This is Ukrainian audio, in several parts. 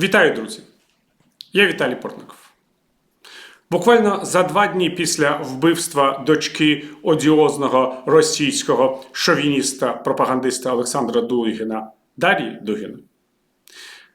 Вітаю, друзі! Я Віталій Портников. Буквально за два дні після вбивства дочки одіозного російського шовініста пропагандиста Олександра Дугіна Дар'ї Дугіна,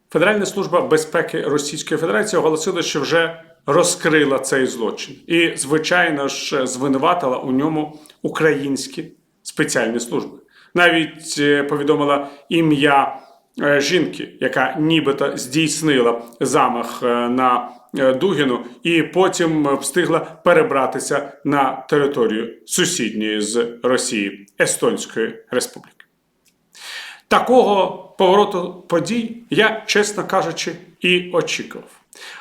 Федеральна служба безпеки Російської Федерації оголосила, що вже розкрила цей злочин, і, звичайно ж, звинуватила у ньому українські спеціальні служби. Навіть е, повідомила ім'я жінки, яка нібито здійснила замах е, на е, Дугіну, і потім е, встигла перебратися на територію сусідньої з Росії Естонської Республіки. Такого повороту подій я, чесно кажучи, і очікував.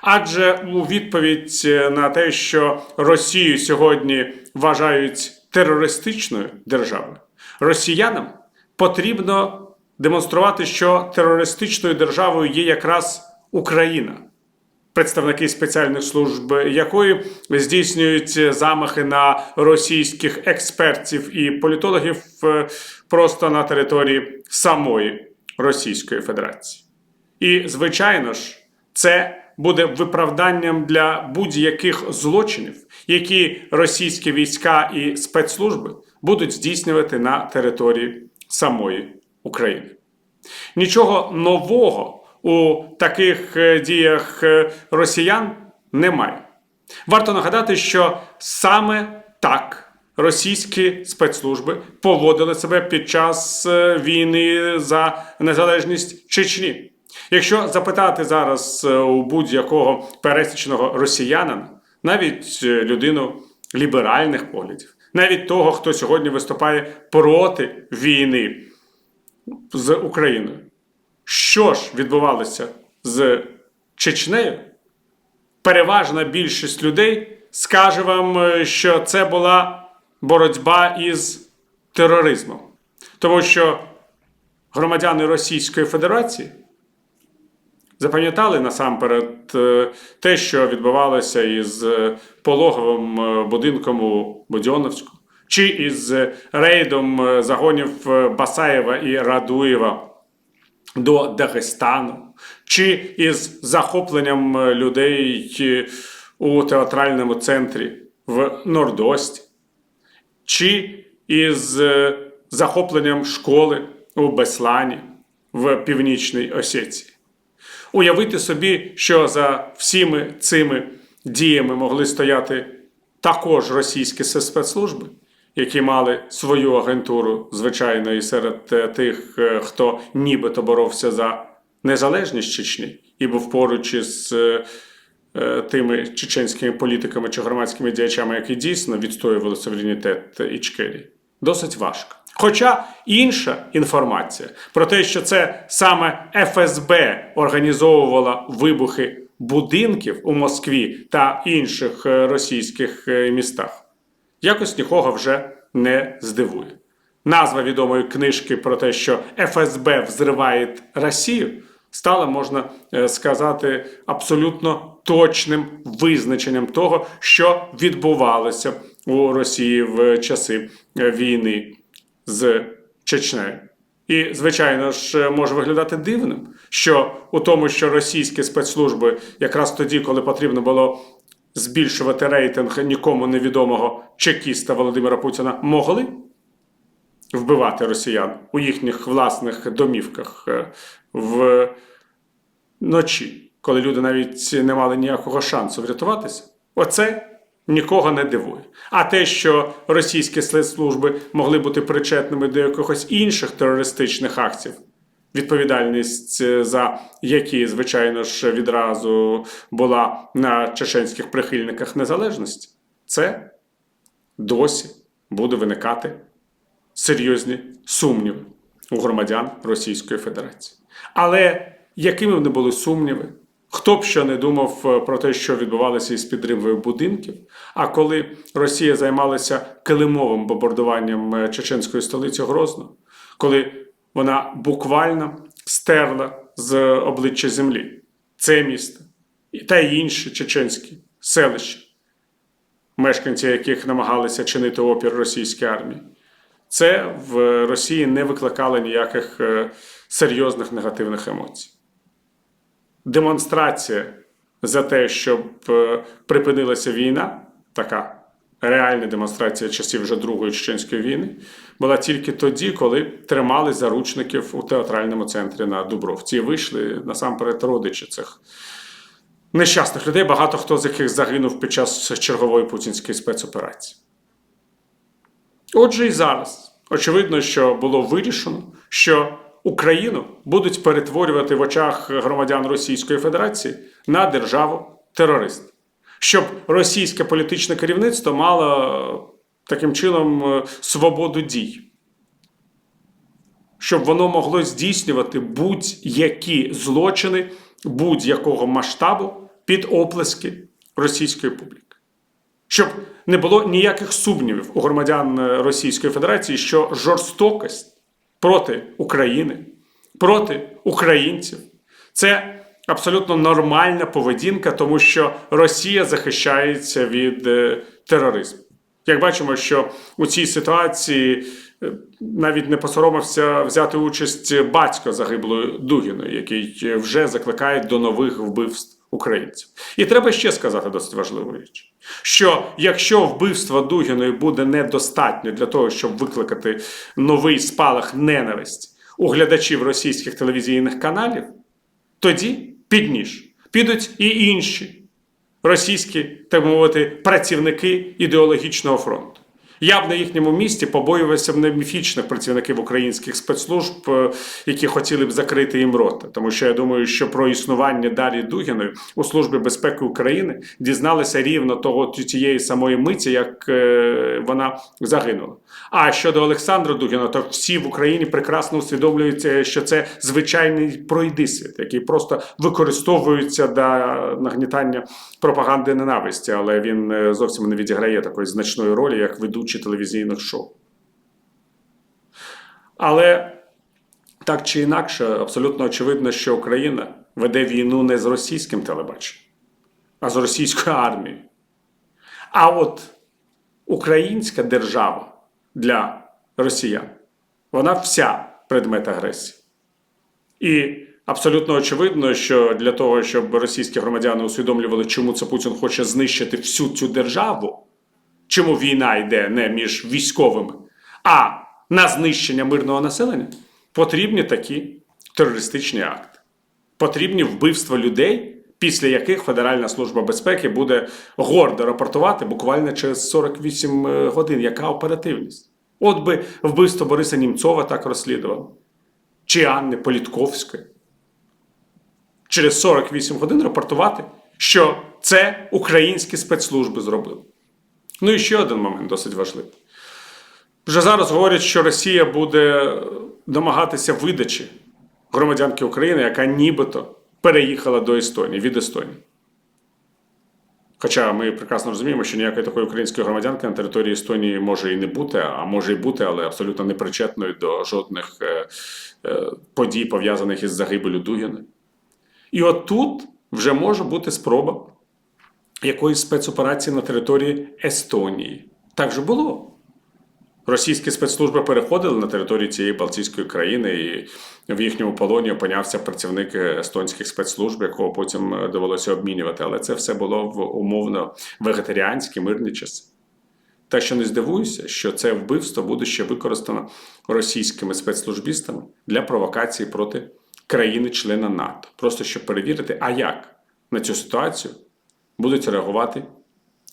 Адже у відповідь на те, що Росію сьогодні вважають терористичною державою, росіянам потрібно демонструвати, що терористичною державою є якраз Україна представники спеціальних служб якої здійснюють замахи на російських експертів і політологів е, просто на території самої Російської Федерації. І, звичайно ж, це буде виправданням для будь-яких злочинів, які російські війська і спецслужби будуть здійснювати на території самої України. Нічого нового у таких е, діях е, росіян немає. Варто нагадати, що саме так російські спецслужби поводили себе під час е, війни за незалежність Чечні. Якщо запитати зараз у будь-якого пересічного росіянина, навіть людину ліберальних поглядів, навіть того, хто сьогодні виступає проти війни з Україною, що ж відбувалося з Чечнею, переважна більшість людей скаже вам, е, що це була боротьба із тероризмом. Тому що громадяни Російської Федерації запам'ятали насамперед е, те, що відбувалося із е, пологовим будинком у Будьоновську, чи із рейдом е, загонів е, Басаєва і Радуєва до Дагестану, чи із захопленням е, людей у театральному центрі в Нордості, чи із захопленням школи у Беслані в Північній Осетії. Уявити собі, що за всіми цими діями могли стояти також російські спецслужби, які мали свою агентуру, звичайно, і серед е, тих, е, хто нібито боровся за незалежність Чечні і був поруч із е, тими чеченськими політиками чи громадськими діячами, які дійсно відстоювали суверенітет Ічкерії. Досить важко. Хоча інша інформація про те, що це саме ФСБ організовувала вибухи будинків у Москві та інших російських містах, якось нікого вже не здивує. Назва відомої книжки про те, що ФСБ взриває Росію, стала, можна е, сказати, абсолютно точним визначенням того, що відбувалося у Росії в часи е, війни з Чечнею. І, звичайно ж, може виглядати дивним, що у тому, що російські спецслужби якраз тоді, коли потрібно було збільшувати рейтинг нікому невідомого чекіста Володимира Путіна, могли вбивати росіян у їхніх власних домівках е, в ночі, коли люди навіть не мали ніякого шансу врятуватися. Оце нікого не дивує. А те, що російські служби могли бути причетними до якихось інших терористичних акцій, відповідальність е, за які, звичайно ж, відразу була на чеченських прихильниках незалежності, це досі буде виникати серйозні сумніви у громадян Російської Федерації. Але якими б не були сумніви, хто б що не думав е, про те, що відбувалося із підривою будинків, а коли Росія займалася килимовим бомбардуванням е, чеченської столиці Грозно, коли вона буквально стерла з обличчя землі це місто та й інші чеченські селища, мешканці яких намагалися чинити опір російській армії, це в Росії не викликало ніяких е, серйозних негативних емоцій. демонстрація за те, щоб е, припинилася війна, така реальна демонстрація часів вже Другої Чеченської війни, була тільки тоді, коли тримали заручників у театральному центрі на Дубровці. І вийшли насамперед родичі цих нещасних людей, багато хто з яких загинув під час чергової путінської спецоперації. Отже, і зараз очевидно, що було вирішено, що Україну будуть перетворювати в очах громадян Російської Федерації на державу терориста, щоб російське політичне керівництво мало таким чином е, свободу дій, щоб воно могло здійснювати будь-які злочини будь-якого масштабу під оплески російської публіки щоб не було ніяких сумнівів у громадян е, Російської Федерації, що жорстокость проти України, проти українців це абсолютно нормальна поведінка, тому що Росія захищається від е, тероризму. Як бачимо, що у цій ситуації е, навіть не посоромився взяти участь батько загиблої Дугіної, який вже закликає до нових вбивств українців. І треба ще сказати досить важливу річ: що якщо вбивство Дугіної буде недостатньо для того, щоб викликати новий спалах ненависті у глядачів російських телевізійних каналів, тоді під ніж підуть і інші російські, так мовити, працівники ідеологічного фронту. Я б на їхньому місці побоювався б не міфічних працівників українських спецслужб, е, які хотіли б закрити їм рота. Тому що я думаю, що про існування Дар'ї Дугіної у Службі безпеки України дізналися рівно того тієї самої миті, як е, вона загинула. А щодо Олександра Дугіна, то всі в Україні прекрасно усвідомлюють, е, що це звичайний пройдисвіт, який просто використовується для нагнітання пропаганди ненависті, але він зовсім не відіграє такої значної ролі, як ведучий телевізійних шоу. Але так чи інакше, абсолютно очевидно, що Україна веде війну не з російським телебаченням, а з російською армією. А от українська держава для росіян, вона вся предмет агресії. І абсолютно очевидно, що для того, щоб російські громадяни усвідомлювали, чому це Путін хоче знищити всю цю державу, чому війна йде не між військовими, а на знищення мирного населення, потрібні такі терористичні акти. Потрібні вбивства людей, після яких Федеральна служба безпеки буде гордо рапортувати буквально через 48 годин. Яка оперативність? От би вбивство Бориса Німцова так розслідувало, чи Анни Політковської. Через 48 годин рапортувати, що це українські спецслужби зробили. Ну і ще один момент досить важливий. Вже зараз говорять, що Росія буде домагатися видачі громадянки України, яка нібито переїхала до Естонії від Естонії. Хоча ми прекрасно розуміємо, що ніякої такої української громадянки на території Естонії може і не бути, а може і бути, але абсолютно не причетною до жодних е, е, подій, пов'язаних із загибелю Дугіна. І от тут вже може бути спроба якоїсь спецоперації на території Естонії. Так же було. Російські спецслужби переходили на територію цієї Балтійської країни, і в їхньому полоні опинявся працівник естонських спецслужб, якого потім е, довелося обмінювати. Але це все було в умовно вегетаріанські мирні часи. Так що не здивуюся, що це вбивство буде ще використано російськими спецслужбістами для провокації проти країни-члена НАТО. Просто щоб перевірити, а як на цю ситуацію будуть реагувати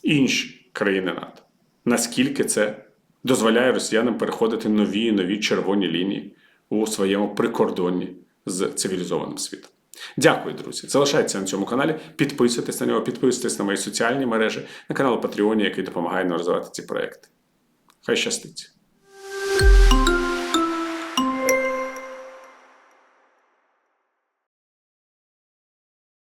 інші країни НАТО. Наскільки це дозволяє росіянам переходити нові і нові червоні лінії у своєму прикордонні з цивілізованим світом. Дякую, друзі. Залишайтеся на цьому каналі, підписуйтесь на нього, підписуйтесь на мої соціальні мережі, на канал Patreon, який допомагає нам розвивати ці проекти. Хай щастить!